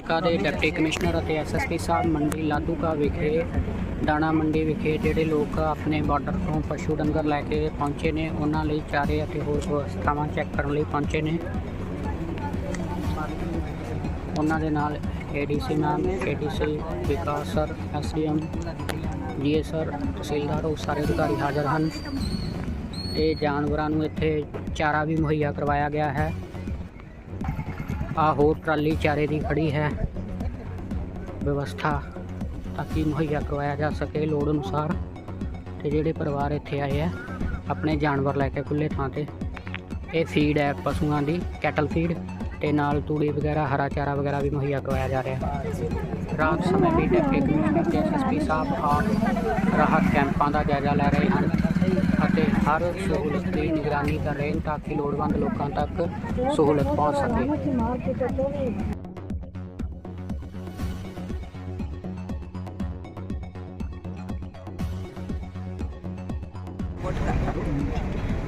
ਹਲਕਾ ਦੇ deputy commissioner ਅਤੇ ਐਸਐਸਪੀ ਸਾਹਿਬ ਮੰਡੀ ਲਾਧੂਕਾ ਵਿਖੇ ਦਾਣਾ ਮੰਡੀ ਵਿਖੇ ਜਿਹੜੇ ਲੋਕ ਆਪਣੇ ਬਾਰਡਰ ਤੋਂ ਪਸ਼ੂ ਡੰਗਰ ਲੈ ਕੇ ਪਹੁੰਚੇ ਨੇ, ਉਹਨਾਂ ਲਈ ਚਾਰੇ ਅਤੇ ਹੋਰ ਵਿਵਸਥਾਵਾਂ ਚੈੱਕ ਕਰਨ ਲਈ ਪਹੁੰਚੇ ਨੇ। ਉਹਨਾਂ ਦੇ ਨਾਲ ADC ma'am ADC Vikas sir SDM ਜੀਏ ਸਰ, ਤਹਿਸੀਲਦਾਰ, ਉਹ ਸਾਰੇ ਅਧਿਕਾਰੀ ਹਾਜ਼ਰ ਹਨ। ਇਹ ਜਾਨਵਰਾਂ ਨੂੰ ਇੱਥੇ ਚਾਰਾ ਵੀ ਮੁਹੱਈਆ ਕਰਵਾਇਆ ਗਿਆ ਹੈ। ਆ ਹੋਰ ਟਰਾਲੀ ਚਾਰੇ ਦੀ ਖੜੀ ਹੈ। ਵਿਵਸਥਾ ਤਾਂ ਕਿ ਮੁਹੱਈਆ ਕਰਵਾਇਆ ਜਾ ਸਕੇ ਲੋੜ ਅਨੁਸਾਰ ਤੇ ਜਿਹੜੇ ਪਰਿਵਾਰ ਇੱਥੇ ਆਏ ਆ, ਆਪਣੇ ਜਾਨਵਰ ਲੈ ਕੇ ਖੁੱਲੇ ਥਾਂ ਤੇ। ਇਹ ਫੀਡ ਹੈ ਪਸ਼ੂਆਂ ਦੀ ਕੈਟਲ ਫੀਡ ਤੇ ਨਾਲ ਤੂੜੀ ਵਗੈਰਾ, ਹਰਾ ਚਾਰਾ ਵਗੈਰਾ ਵੀ ਮੁਹੱਈਆ ਕਰਵਾਇਆ ਜਾ ਰਿਹਾ। ਹੈ ਰਾਤ ਸਮੇਂ ਵੀ ਡਿਪਟੀ ਕਮਿਸ਼ਨਰ ਤੇ ਐਸਐਸਪੀ ਸਾਹਿਬ ਆਪ ਰਾਹਤ ਕੈਂਪਾਂ ਦਾ ਜਾਇਜ਼ਾ ਲੈ ਰਹੇ ਹਨ ਅਤੇ ਹਰ ਸਹੂਲਤ ਦੀ ਨਿਗਰਾਨੀ ਕਰ ਰਹੇ ਹਨ ਤਾਂ ਕਿ ਲੋੜਵੰਦ ਲੋਕਾਂ ਤੱਕ ਸਹੂਲਤ ਪਹੁੰਚ ਸਕੇ।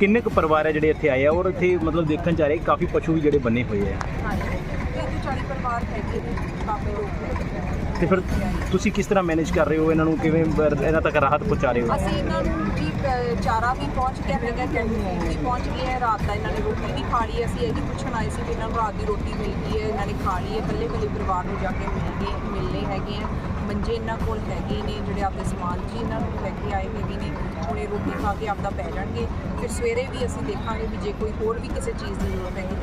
ਕਿੰਨੇ ਕੁ ਪਰਿਵਾਰ ਹੈ ਜਿਹੜੇ ਇੱਥੇ ਆਏ ਆ? ਔਰ ਇੱਥੇ ਮਤਲਬ ਦੇਖਣ ਚ ਆ ਰਹੇ ਕਾਫੀ ਪਸ਼ੂ ਵੀ ਜਿਹੜੇ ਬੰਨੇ ਹੋਏ ਆ। ਹਾਂਜੀ ਤੇ ਚਾਲੀ ਪਰਿਵਾਰ ਹੈਗੇ ਨੇ ਕਾਫੀ ਲੋਕ ਤੇ ਫਿਰ ਤੁਸੀਂ ਕਿਸ ਤਰ੍ਹਾਂ ਮੈਨੇਜ ਕਰ ਰਹੇ ਹੋ? ਇਹਨਾਂ ਨੂੰ ਕਿਵੇਂ ਬ- ਇਹਨਾਂ ਤੱਕ ਰਾਹਤ ਪਹੁੰਚਾ ਰਹੇ ਹੋ? ਅਸੀਂ ਇਹਨਾਂ ਨੂੰ ਚਾਰਾ ਵੀ ਪਹੁੰਚ ਗਿਆ ਹੈਗਾ ਕੈਂਟੀਨ ਵੀ ਪਹੁੰਚ ਗਈ ਹੈ, ਰਾਤ ਦਾ ਇਹਨਾਂ ਨੇ ਰੋਟੀ ਵੀ ਖਾ ਲਈ, ਅਸੀਂ ਇਹ ਵੀ ਪੁੱਛਣ ਆਏ ਸੀ ਵੀ ਇਹਨਾਂ ਨੂੰ ਰਾਤ ਦੀ ਰੋਟੀ ਮਿਲ ਗਈ ਹੈ, ਇਹਨਾਂ ਨੇ ਖਾ ਲਈ ਹੈ ਇਕੱਲੇ ਇਕੱਲੇ ਪਰਿਵਾਰ ਨੂੰ ਜਾ ਕੇ ਮਿਲ ਗਏ, ਮਿਲਨੇ ਹੈਗੇ ਆ, ਮੰਜੇ ਇਹਨਾਂ ਕੋਲ ਹੈਗੇ ਨੇ, ਜਿਹੜੇ ਆਪਦੇ ਸਮਾਨ ਜੀ ਇਹਨਾਂ ਨੂੰ ਲੈ ਕੇ ਆਏ ਹੈਗੇ ਨੇ, ਹੁਣ ਇਹ ਰੋਟੀ ਖਾ ਕੇ ਆਪਦਾ ਪੈ ਜਾਣਗੇ, ਫਿਰ ਸਵੇਰੇ ਵੀ ਅਸੀਂ ਦੇਖਾਂਗੇ ਵੀ ਜੇ ਕੋਈ ਹੋਰ ਵੀ ਕਿਸੇ ਚੀਜ਼ ਦੀ ਜ਼ਰੂਰਤ ਹੈਗੀ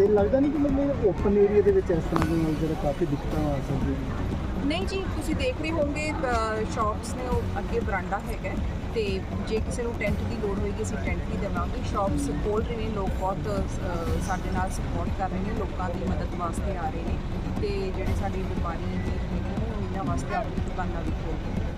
ਪ੍ਰੋਵਾਈਡ ਲੱਗਦਾ ਨਹੀਂ ਕਿ ਮਤਲਬ ਓਪਨ ਏਰੀਆ ਦੇ ਵਿੱਚ ਇਸ ਤਰ੍ਹਾਂ ਦੇ ਨਾਲ ਜਿਹੜਾ ਕਾਫੀ ਦਿੱਕਤਾਂ ਆ ਸਕਦੀਆਂ ਨਹੀਂ ਜੀ, ਤੁਸੀਂ ਦੇਖ ਰਹੇ ਹੋਵੋਗੇ ਸ਼ਾਪਸ ਨੇ ਉਹ ਅੱਗੇ ਬਰਾਂਡਾ ਹੈਗਾ ਤੇ ਜੇ ਕਿਸੇ ਨੂੰ ਟੈਂਟ ਦੀ ਲੋੜ ਹੋਏਗੀ, ਅਸੀਂ ਟੈਂਟ ਵੀ ਦੇਵਾਂਗੇ। ਸ਼ਾਪਸ ਖੋਲ ਰਹੇ ਨੇ, ਲੋਕ ਬਹੁਤ ਸਾਡੇ ਨਾਲ ਸਪੋਰਟ ਕਰ ਰਹੇ ਨੇ, ਲੋਕਾਂ ਦੀ ਮਦਦ ਵਾਸਤੇ ਆ ਰਹੇ ਨੇ ਤੇ ਜਿਹੜੇ ਸਾਡੇ ਵਪਾਰੀ ਜੀ ਹੈਗੇ ਨੇ, ਉਹ ਇਹਨਾਂ ਵਾਸਤੇ ਆਪਣੀ ਦੁਕਾਨਾਂ ਵੀ ਖੋਲ੍ਹ ਰਹੇ ਨੇ।